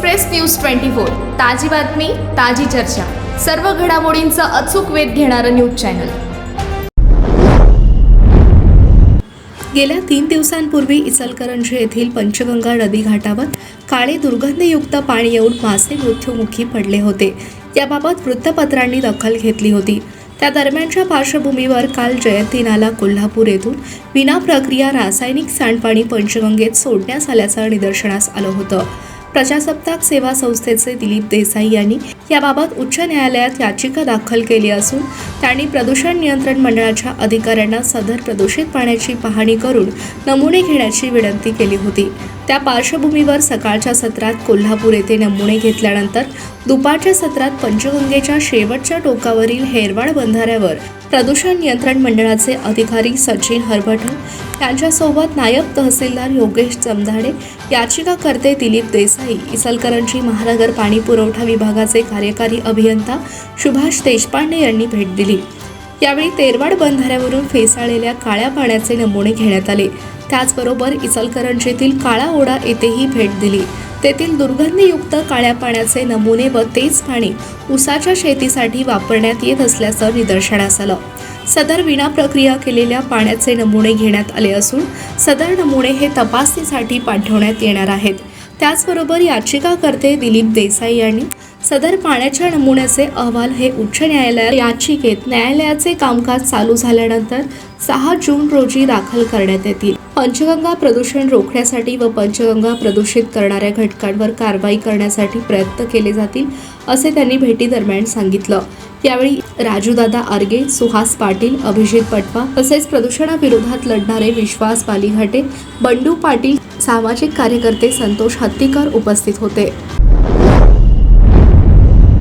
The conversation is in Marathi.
Express news twenty four. ताजी बातमी ताजी चर्चा. सर्व घडामोडींचा अचूक वेध घेणारं न्यूज चॅनल. गेल्या तीन दिवसांपूर्वी इचलकरंजी येथील पंचगंगा नदी घाटावर काळे दुर्गंधयुक्त पाणी येऊन मासे मृत्युमुखी पडले होते. याबाबत वृत्तपत्रांनी दखल घेतली होती. त्या दरम्यानच्या पार्श्वभूमीवर काल जयंती नाला कोल्हापूर येथून विना प्रक्रिया रासायनिक सांडपाणी पंचगंगेत सोडण्यात आल्याचं निदर्शनास आलं होतं. प्रजासत्ताक सेवा संस्थेचे दिलीप देसाई यांनी याबाबत उच्च न्यायालयात याचिका दाखल केली असून त्यांनी प्रदूषण नियंत्रण मंडळाच्या अधिकाऱ्यांना सदर प्रदूषित पाण्याची पाहणी करून नमुने घेण्याची विनंती केली होती. त्या पार्श्वभूमीवर सकाळच्या सत्रात कोल्हापूर येथे नमुने घेतल्यानंतर दुपारच्या सत्रात पंचगंगेच्या शेवटच्या टोकावरील हेरवाड बंधाऱ्यावर प्रदूषण नियंत्रण मंडळाचे अधिकारी सचिन हरभट यांच्यासोबत नायब तहसीलदार योगेश जमधाडे याचिकाकर्ते दिलीप देसाई इचलकरंजी महानगर पाणी पुरवठा विभागाचे कार्यकारी अभियंता सुभाष देशपांडे यांनी भेट दिली. यावेळी तेरवाड बंधाऱ्यावरून फेसाळलेल्या काळ्या पाण्याचे नमुने घेण्यात आले. त्याचबरोबर इचलकरंजीतील काळा ओढा येथेही भेट दिली. तेथील दुर्गंधीयुक्त काळ्या पाण्याचे नमुने व तेच पाणी ऊसाच्या शेतीसाठी वापरण्यात येत असल्याचं निदर्शनास आलं. सदर विना प्रक्रिया केलेल्या पाण्याचे नमुने घेण्यात आले असून सदर नमुने हे तपासणीसाठी पाठवण्यात येणार आहेत. त्याचबरोबर याचिकाकर्ते दिलीप देसाई यांनी सदर पाण्याच्या नमुन्याचे अहवाल हे उच्च न्यायालयात याचिकेत न्यायालयाचे कामकाज चालू झाल्यानंतर सहा जून रोजी दाखल करण्यात येतील. पंचगंगा प्रदूषण रोखण्यासाठी व पंचगंगा प्रदूषित करणाऱ्या घटकांवर कारवाई करण्यासाठी प्रयत्न केले जातील असे त्यांनी भेटीदरम्यान सांगितलं. यावेळी राजूदादा आर्गे सुहास पाटील अभिजित पटवा तसेच प्रदूषणाविरोधात लढणारे विश्वास बालिघाटे बंडू पाटील सामाजिक कार्यकर्ते संतोष हत्तीकर उपस्थित होते.